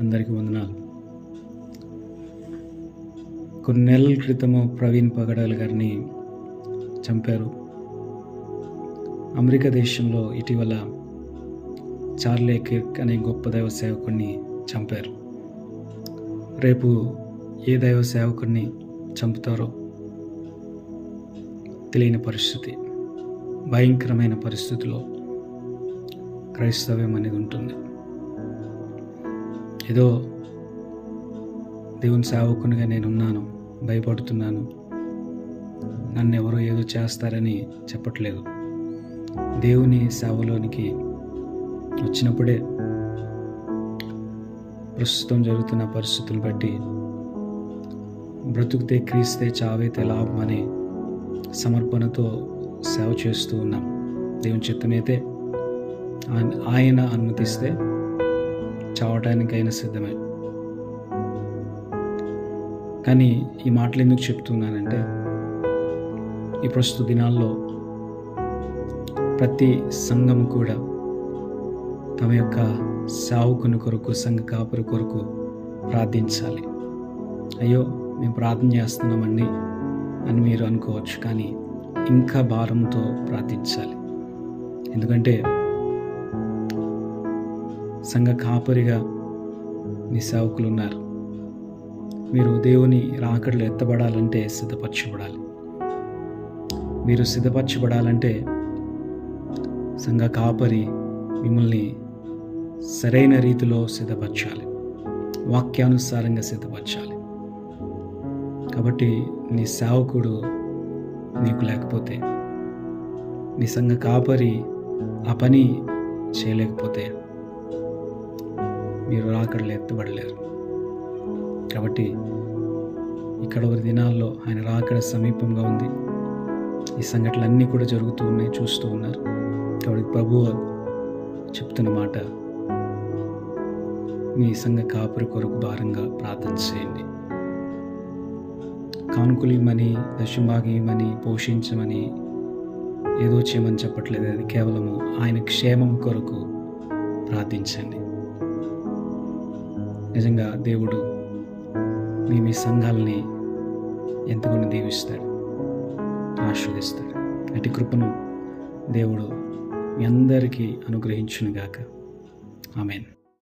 అందరికీ వందనాలు. కొన్ని నెలల క్రితము ప్రవీణ్ పగడాల్ గారిని చంపారు. అమెరికా దేశంలో ఇటీవల చార్లే కిర్క్ అనే గొప్ప దైవ సేవకుడిని చంపారు. రేపు ఏ దైవ సేవకుడిని చంపుతారో తెలియని పరిస్థితి. భయంకరమైన పరిస్థితిలో క్రైస్తవ్యం అనేది ఉంటుంది. ఏదో దేవుని సేవకునిగా నేనున్నాను భయపడుతున్నాను. నన్ను ఎవరో ఏదో చేస్తారని చెప్పట్లేదు. దేవుని సేవలోనికి వచ్చినప్పుడే ప్రస్తుతం జరుగుతున్న పరిస్థితులు బట్టి బ్రతుకుతే క్రీస్తే చావైతే లాభం అనే సమర్పణతో సేవ చేస్తూ ఉన్నాం. దేవుని చిత్తమైతే ఆయన- ఆయన అనుమతిస్తే చావటానికైనా సిద్ధమే. కానీ ఈ మాటలు ఎందుకు చెప్తున్నానంటే ఈ ప్రస్తుత దినాల్లో ప్రతి సంఘము కూడా తమ యొక్క సావుకుని కొరకు సంఘ కాపురి కొరకు ప్రార్థించాలి. అయ్యో మేము ప్రార్థన చేస్తున్నామండి అని మీరు అనుకోవచ్చు కానీ ఇంకా భారంతో ప్రార్థించాలి. ఎందుకంటే సంఘ కాపరిగా మీ సేవకులు ఉన్నారు మీరు దేవుని రాకడలు ఎత్తబడాలంటే సిద్ధపరచబడాలి. మీరు సిద్ధపరచబడాలంటే సంఘ కాపరి మిమ్మల్ని సరైన రీతిలో సిద్ధపరచాలి. వాక్యానుసారంగా సిద్ధపరచాలి. కాబట్టి నీ సేవకుడు నీకు లేకపోతే నీ సంఘ కాపరి ఆ పని చేయలేకపోతే మీరు రాకడలు ఎత్తబడలేరు. కాబట్టి ఇక్కడ ఒక దినాల్లో ఆయన రాకడ సమీపంగా ఉంది. ఈ సంఘటనలన్నీ కూడా జరుగుతూ ఉన్నాయి చూస్తూ ఉన్నారు. కాబట్టి ప్రభు చెప్తున్న మాట మీ సంఘ కాపురి కొరకు భారంగా ప్రార్థన చేయండి. కానుకలు ఇవ్వమని దశభాగం ఇవ్వమని పోషించమని ఏదో చేయమని చెప్పట్లేదు. అది కేవలము ఆయన క్షేమం కొరకు ప్రార్థించండి. నిజంగా దేవుడు మీ మీ సంఘాలని ఎంతగానో దీవిస్తాడు ఆశీర్వదిస్తాడు. అటు కృపను దేవుడు మీ అందరికీ అనుగ్రహించునుగాక. ఆమెన్.